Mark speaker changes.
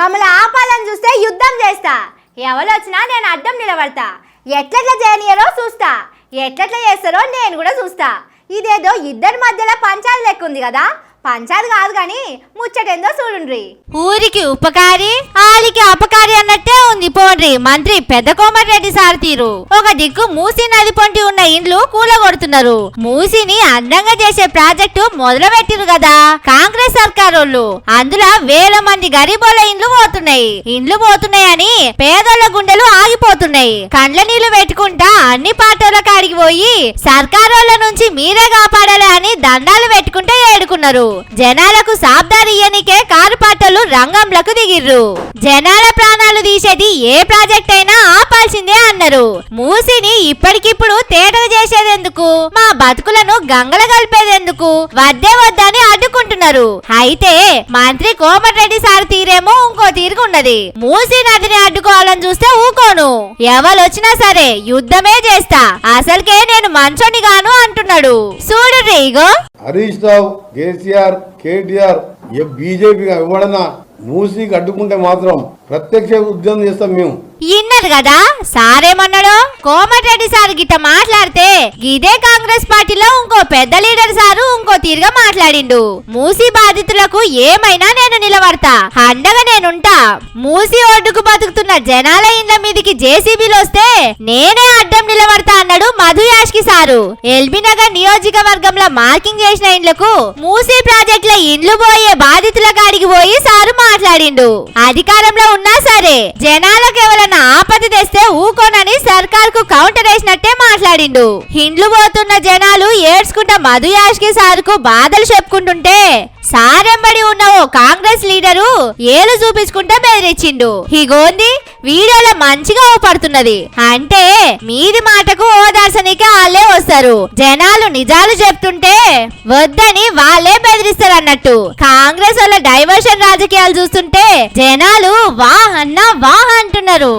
Speaker 1: మమ్మల్ని ఆపాలని చూస్తే యుద్ధం చేస్తా. ఎవరు వచ్చినా నేను అడ్డం నిలబడతా. ఎట్లెట్లా చేయనియరో చూస్తా. ఎట్లెట్లా చేస్తారో నేను కూడా చూస్తా. ఇదేదో ఇద్దరి మధ్యలో పంచాలు లెక్క ఉంది కదా. పంచాలు కాదు కానీ ముచ్చటేందో చూడుండ్రి.
Speaker 2: ఊరికి ఉపకారి ఆలికి అపకారి అన్నట్టు ఉంది పోండ్రి. మంత్రి పెద్ద కోమటిరెడ్డి సార్ తీరు. ఒక దిక్కు మూసి నది పొంటి ఉన్న ఇండ్లు కూలగొడుతున్నారు. మూసిని అందంగా చేసే ప్రాజెక్టు మొదలు పెట్టిరు కదా. కాంగ్రెస్ సర్కారోళ్ళు. అందులో వేల మంది గరీబోళ్ళ ఇండ్లు పోతున్నాయి. ఇండ్లు పోతున్నాయని పేదోళ్ళ గుండెలు ఆగిపోతున్నాయి. కండ్ల నీళ్ళు పెట్టుకుంటా అన్ని పార్టీల కాడికి పోయి సర్కారోళ్ళ నుంచి మీరే కాపాడాలి అని దండాలు పెట్టుకుంటే ఏడుకున్నారు. జనాలకు సాబ్దారి ఇయ్యనికే కారు పాటలు రంగంలకు దిగిర్రు. జనాల ప్రాణాలు తీసేది ఏ ప్రాజెక్ట్ అయినా ఆపాల్సిందే అన్నారు. మూసిని ఇప్పటికిప్పుడు తేటలు చేసేదెందుకు? మా బతుకులను గంగల కలిపేదెందుకు? వద్దే వద్దని అడ్డుకుంటున్నారు. అయితే మంత్రి కోమటిరెడ్డి సార్ తీరేమో ఇంకో తీరుగున్నది మూసి నదిని అడ్డుకోవాలని చూస్తే ఊకోను. ఎవరొచ్చినా సరే యుద్ధమే చేస్తా. అసలుకే నేను మంచోని గాను అంటున్నాడు. చూడు ఇగో.
Speaker 3: Harish Rao KCR KTR BJP మూసీకి అడ్డుకుంటే మాత్రం ప్రత్యక్ష ఉద్యమం చేస్తాం మేము.
Speaker 2: ఇన్నది కదా? సారేమన్నాడు? కోమటిరెడ్డి సార్ గిట్ట మాట్లాడితే ఇదే కాంగ్రెస్ పార్టీలో ఇంకో పెద్ద లీడర్ సారు ఇంకో తీరుగా మాట్లాడిండు. మూసి బాధితులకు ఏమైనా నేను నిలబడతా. అండగా నేనుంటా. మూసి ఒడ్డుకు బతుకుతున్న జనాల ఇండ్ల మీదికి జేసీబీలు వస్తే నేనే అడ్డం నిలబడతా అన్నాడు మధు యాష్కి సారు. ఎల్బీ నగర్ నియోజకవర్గంలో మార్కింగ్ చేసిన ఇండ్లకు మూసీ ప్రాజెక్టుల ఇండ్లు పోయే బాధితుల కాడికి పోయి సారు మాట్లాడిండు. అధికారంలో ఉన్నా సరే జనాలకు ఎవరైనా ఆపద తెస్తే ఊకోనని సర్కార్కు కౌంటర్ వేసినట్టే మాట్లాడిండు. ఇండ్లు పోతున్న జనాలు ఏడ్చుకుంటా మధు యాష్కి సార్కు బాధలు చెప్పుకుంటుంటే సారెంబడి ఉన్న ఓ కాంగ్రెస్ లీడరు ఏలు చూపించుకుంటే బెదిరించిండు. హిగోంది వీడియోలో మంచిగా ఓపడుతున్నది అంటే మీది మాటకు వాళ్ళే జనాలు నిజాలు చెప్తుంటే వద్దని వాళ్ళే బెదిరిస్తారు అన్నట్టు కాంగ్రెస్ వాళ్ళ డైవర్షన్ రాజకీయాలు చూస్తుంటే జనాలు వాహ్ అన్నా వాహ్ అంటున్నారు.